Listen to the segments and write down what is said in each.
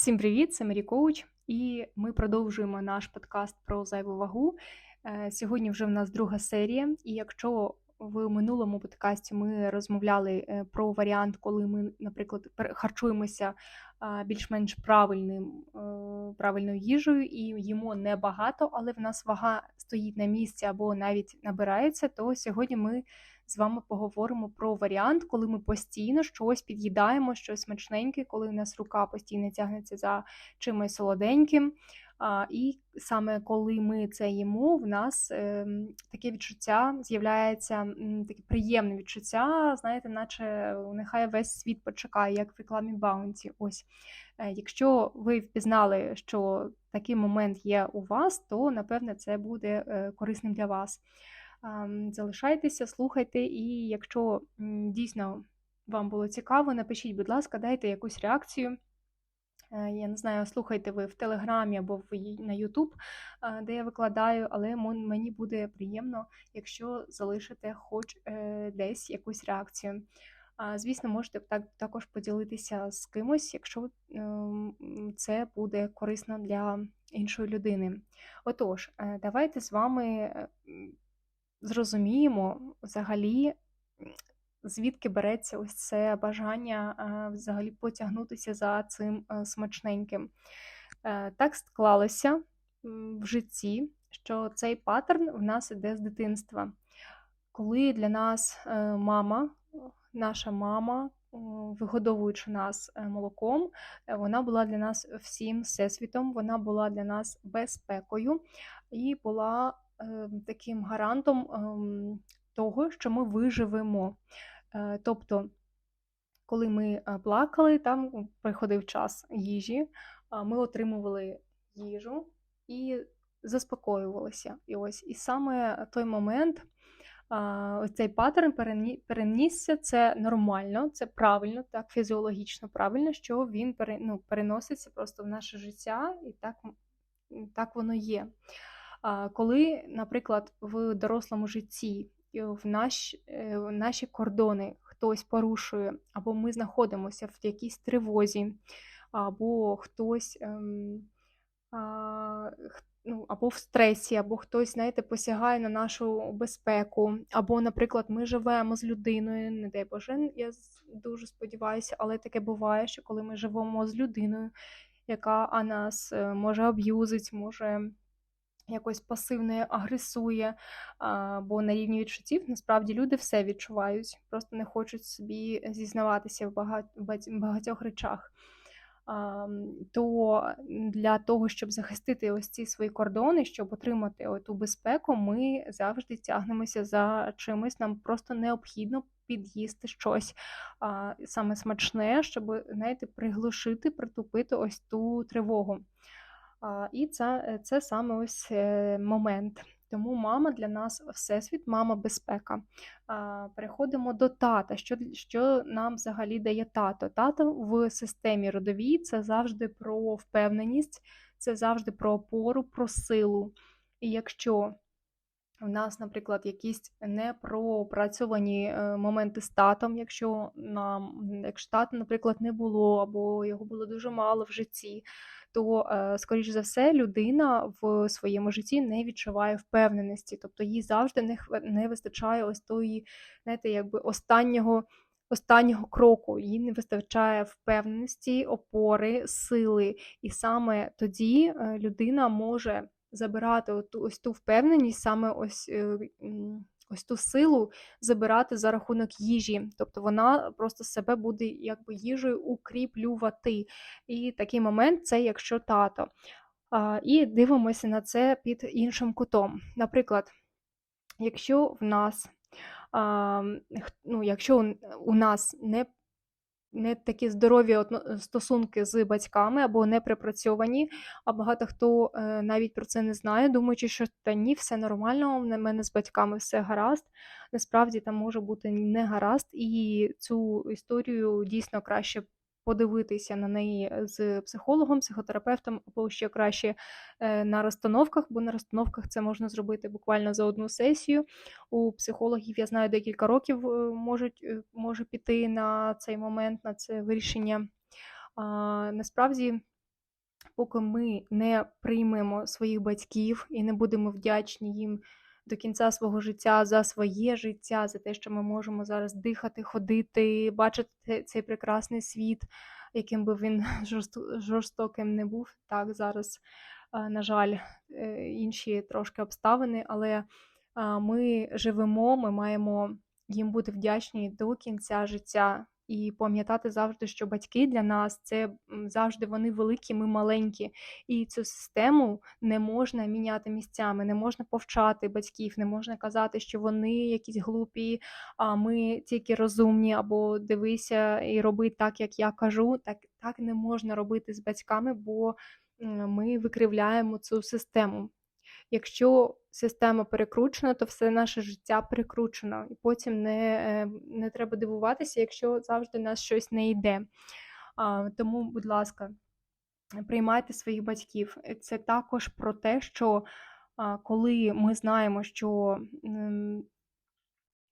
Всім привіт! Це Марі Коуч, і ми продовжуємо наш подкаст про зайву вагу. Е, Сьогодні вже в нас друга серія, і якщо в минулому подкасті ми розмовляли е, про варіант, коли ми, наприклад, харчуємося більш-менш правильним, е, правильною їжею і їмо небагато, але в нас вага стоїть на місці або навіть набирається, то сьогодні ми з вами поговоримо про варіант, коли ми постійно щось під'їдаємо, щось смачненьке, коли у нас рука постійно тягнеться за чимось солоденьким. І саме коли ми це їмо, в нас е, таке відчуття з'являється таке приємне відчуття, знаєте, наче нехай весь світ почекає, як в рекламі Баунті. Ось Е, якщо ви впізнали, що такий момент є у вас, то напевне це буде е, корисним для вас. Залишайтеся, слухайте, і якщо дійсно вам було цікаво, напишіть, будь ласка, дайте якусь реакцію. Е, Я не знаю, слухайте ви в Телеграмі або в на Ютуб, е, де я викладаю, але мені буде приємно, якщо залишите хоч е, десь якусь реакцію. Звісно, можете так, також поділитися з кимось, якщо ем, це буде корисно для іншої людини. Отож, давайте з вами е, зрозуміємо взагалі, звідки береться ось це бажання е, взагалі потягнутися за цим е, смачненьким. Е, Так склалося в житті, що цей паттерн в нас іде з дитинства. Коли для нас мама, наша мама, вигодовуючи нас молоком, вона була для нас всім всесвітом, вона була для нас безпекою і була е, таким гарантом ем, того, що ми виживемо. Е, Тобто, коли ми е, плакали, там приходив час їжі, ми отримували їжу і заспокоювалися. І ось і саме той момент, цей паттерн перенісся, це нормально, це правильно, так фізіологічно правильно, що він ну, переноситься просто в наше життя, і так, так воно є. Коли, наприклад, в дорослому житті в наш, е, в наші кордони хтось порушує, або ми знаходимося в якійсь тривозі, або хтось ем, а, ну, або в стресі, або хтось, знаєте, посягає на нашу безпеку, або, наприклад, ми живемо з людиною, не дай Боже, я дуже сподіваюся, але таке буває, що коли ми живемо з людиною, яка а нас е, може аб'юзить, може якось пасивно агресує, бо на рівні відчуттів насправді люди все відчувають, просто не хочуть собі зізнаватися в багатьох речах. То для того, щоб захистити ось ці свої кордони, щоб отримати ту безпеку, ми завжди тягнемося за чимось. Нам просто необхідно під'їсти щось саме смачне, щоб знаєте, приглушити, притупити ось ту тривогу. І це, це саме ось е, момент. Тому мама для нас всесвіт, мама безпека. Переходимо до тата. Що, що нам взагалі дає тато? Тато в системі родовій це завжди про впевненість, це завжди про опору, про силу. І якщо у нас, наприклад, якісь непропрацьовані е, моменти з татом, якщо нам, якщо тата, наприклад, не було, або його було дуже мало в житті, то, е, скоріш за все, людина в своєму житті не відчуває впевненості, тобто їй завжди не, не вистачає ось тої, знаєте, якби останнього. Останнього кроку їй не вистачає впевненості, опори, сили, і саме тоді е, людина може забирати ось ту впевненість, саме ось, е, ось ту силу забирати за рахунок їжі. Тобто вона просто себе буде якби їжею укріплювати. І такий момент це якщо тато. І дивимося на це під іншим кутом. Наприклад, якщо в нас, ну, якщо у нас не не такі здорові отно- стосунки з батьками або не припрацьовані, а багато хто е, навіть про це не знає, думаючи, що та ні, все нормально, в мене з батьками все гаразд. Насправді там може бути не гаразд, і цю історію дійсно краще подивитися на неї з психологом, психотерапевтом, або ще краще е, на розстановках, бо на розстановках це можна зробити буквально за одну сесію. У психологів я знаю декілька років е, можуть, е, може піти на цей момент, на це вирішення. А, насправді поки ми не приймемо своїх батьків і не будемо вдячні їм до кінця свого життя за своє життя, за те, що ми можемо зараз дихати, ходити, бачити цей прекрасний світ, яким би він жорстоким не був. Так, зараз, на жаль, е, інші трошки обставини, але ми живемо, ми маємо їм бути вдячні до кінця життя. І пам'ятати завжди, що батьки для нас це завжди вони великі, ми маленькі. І цю систему не можна міняти місцями, не можна повчати батьків, не можна казати, що вони якісь глупі, а ми тільки розумні, або дивися і роби так, як я кажу. Так, Так не можна робити з батьками, бо ми викривляємо цю систему. Якщо система перекручена, то все наше життя перекручено. І потім не е, не треба дивуватися, якщо завжди нас щось не йде. А, Тому, будь ласка, приймайте своїх батьків. Це також про те, що а, коли ми знаємо, що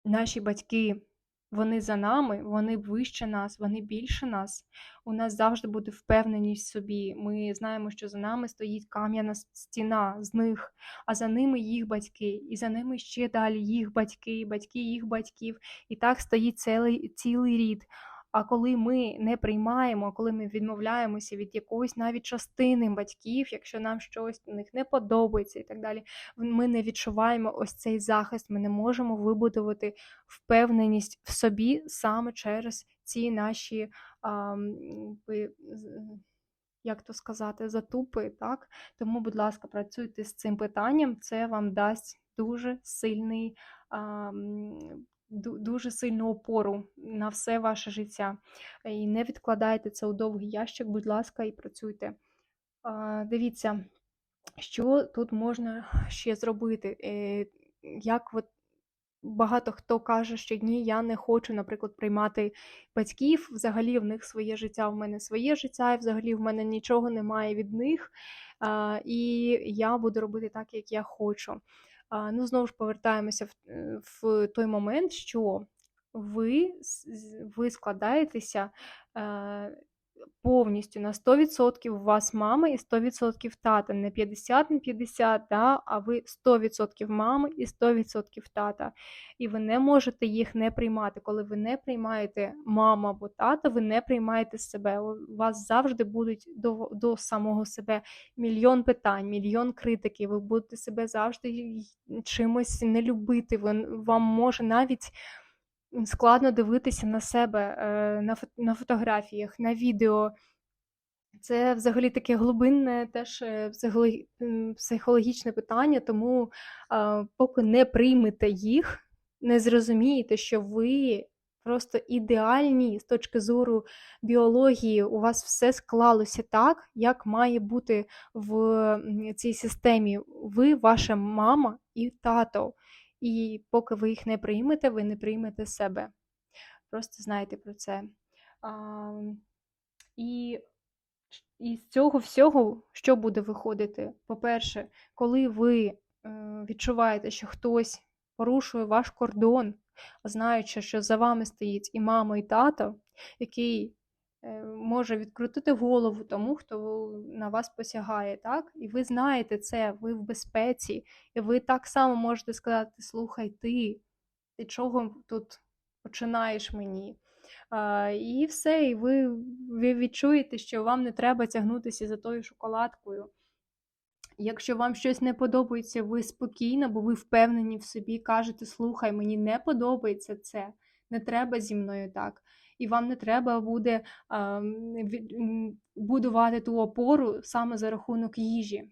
наші батьки вони за нами, вони вище нас, вони більше нас. У нас завжди буде впевненість в собі. Ми знаємо, що за нами стоїть кам'яна стіна з них, а за ними їх батьки, і за ними ще далі їх батьки, батьки їх батьків. І так стоїть цілий, цілий рід. А коли ми не приймаємо, коли ми відмовляємося від якоїсь навіть частини батьків, якщо нам щось у них не подобається і так далі, ми не відчуваємо ось цей захист, ми не можемо вибудувати впевненість в собі саме через ці наші. А, як то сказати, затупи, так? Тому, будь ласка, працюйте з цим питанням, це вам дасть дуже сильний а, дуже сильну опору на все ваше життя. І не відкладайте це у довгий ящик, будь ласка, і працюйте. Дивіться, що тут можна ще зробити. Е, як от Багато хто каже, що ні, я не хочу, наприклад, приймати батьків. Взагалі в них своє життя, в мене своє життя, і взагалі в мене нічого немає від них. І я буду робити так, як я хочу. Ну, знову ж повертаємося в, е, в той момент, що ви ви складаєтеся е, повністю на 100% у вас мама і 100% тата. Не 50 на 50, да, а ви 100% мами і 100% тата. І ви не можете їх не приймати. Коли ви не приймаєте маму або тата, ви не приймаєте себе. У вас завжди будуть до до самого себе мільйон питань, мільйон критики. Ви будете себе завжди чимось не любити. Ви, Вам може навіть складно дивитися на себе е, на на фотографіях, на відео. Це взагалі таке глибинне теж е, психологічне питання, тому поки не приймете їх, не зрозумієте, що ви просто ідеальні з точки зору біології, у вас все склалося так, як має бути в цій системі. Ви, ваша мама і тато. І поки ви їх не приймете, ви не приймете себе. Просто знайте про це. А, І і з цього всього, що буде виходити? По-перше, коли ви е, відчуваєте, що хтось порушує ваш кордон, знаючи, що за вами стоїть і мама, і тато, який може відкрутити голову тому, хто на вас посягає, так? І ви знаєте це, ви в безпеці, і ви так само можете сказати: Слухай, ти, ти чого тут починаєш мені? А, І все, і ви, ви відчуєте, що вам не треба тягнутися за тою шоколадкою. Якщо вам щось не подобається, ви спокійно, бо ви впевнені в собі, кажете, слухай, мені не подобається це, не треба зі мною так і вам не треба буде будувати ту опору саме за рахунок їжі.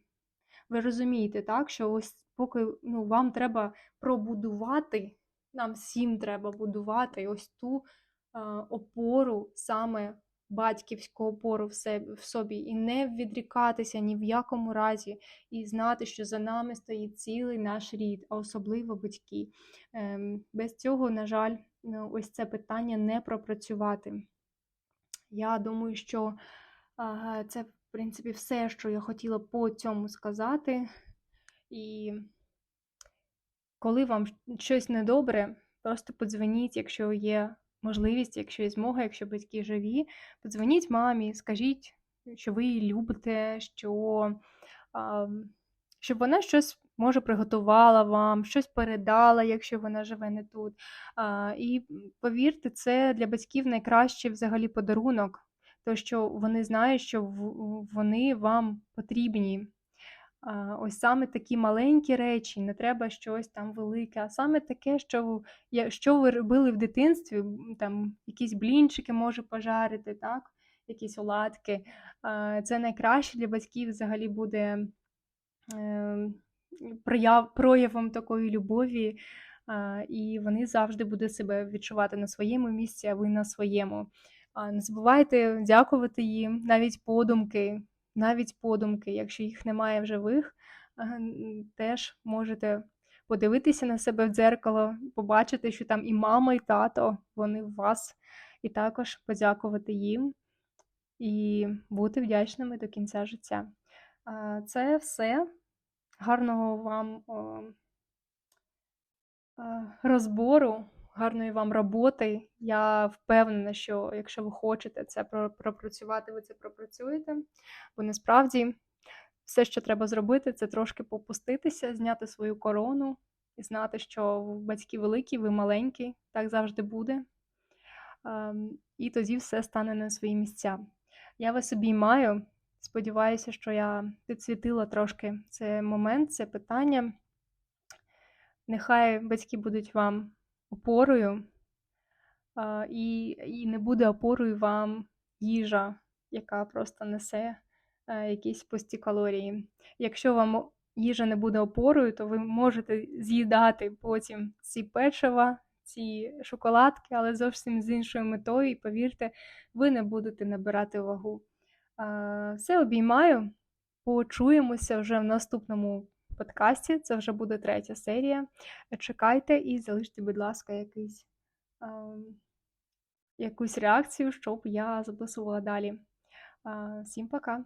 Ви розумієте, так, що ось поки ну, вам треба пробудувати, нам всім треба будувати ось ту опору, саме батьківську опору в себе, в собі, і не відрікатися ні в якому разі, і знати, що за нами стоїть цілий наш рід, а особливо батьки. Ем, без цього, на жаль, Ну, ось це питання не пропрацювати. Я думаю, що це, в принципі, все, що я хотіла по цьому сказати. І коли вам щось недобре, просто подзвоніть, якщо є можливість, якщо є змога, якщо батьки живі, подзвоніть мамі, скажіть, що ви її любите, що, ам, щоб вона щось може приготувала вам, щось передала, якщо вона живе не тут. А, І повірте, це для батьків найкращий взагалі подарунок, то що вони знають, що вони вам потрібні. Ось саме такі маленькі речі, не треба щось там велике, а саме таке, що, що ви робили в дитинстві, там якісь блінчики може пожарити, так? якісь оладки. Це найкраще для батьків взагалі буде е, прояв, проявом такої любові, і вони завжди будуть себе відчувати на своєму місці, а ви на своєму. Не забувайте дякувати їм, навіть подумки, навіть подумки, якщо їх немає в живих, теж можете подивитися на себе в дзеркало, побачити, що там і мама, і тато, вони в вас, і також подякувати їм і бути вдячними до кінця життя. Це все. Гарного вам розбору, гарної вам роботи. Я впевнена, що якщо ви хочете це пропрацювати, ви це пропрацюєте. Бо насправді все, що треба зробити, це трошки попуститися, зняти свою корону і знати, що батьки великі, ви маленькі, так завжди буде. Ем, І тоді все стане на свої місця. Я вас обіймаю. Сподіваюся, що я підсвітила трошки цей момент, це питання. Нехай батьки будуть вам опорою, і, і не буде опорою вам їжа, яка просто несе е, якісь пусті калорії. Якщо вам їжа не буде опорою, то ви можете з'їдати потім ці печива, ці шоколадки, але зовсім з іншою метою, і повірте, ви не будете набирати вагу. Все обіймаю. Почуємося вже в наступному подкасті. Це вже буде третя серія. Чекайте і залиште, будь ласка, якийсь, е, якусь реакцію, щоб я записувала далі. Е, Всім пока!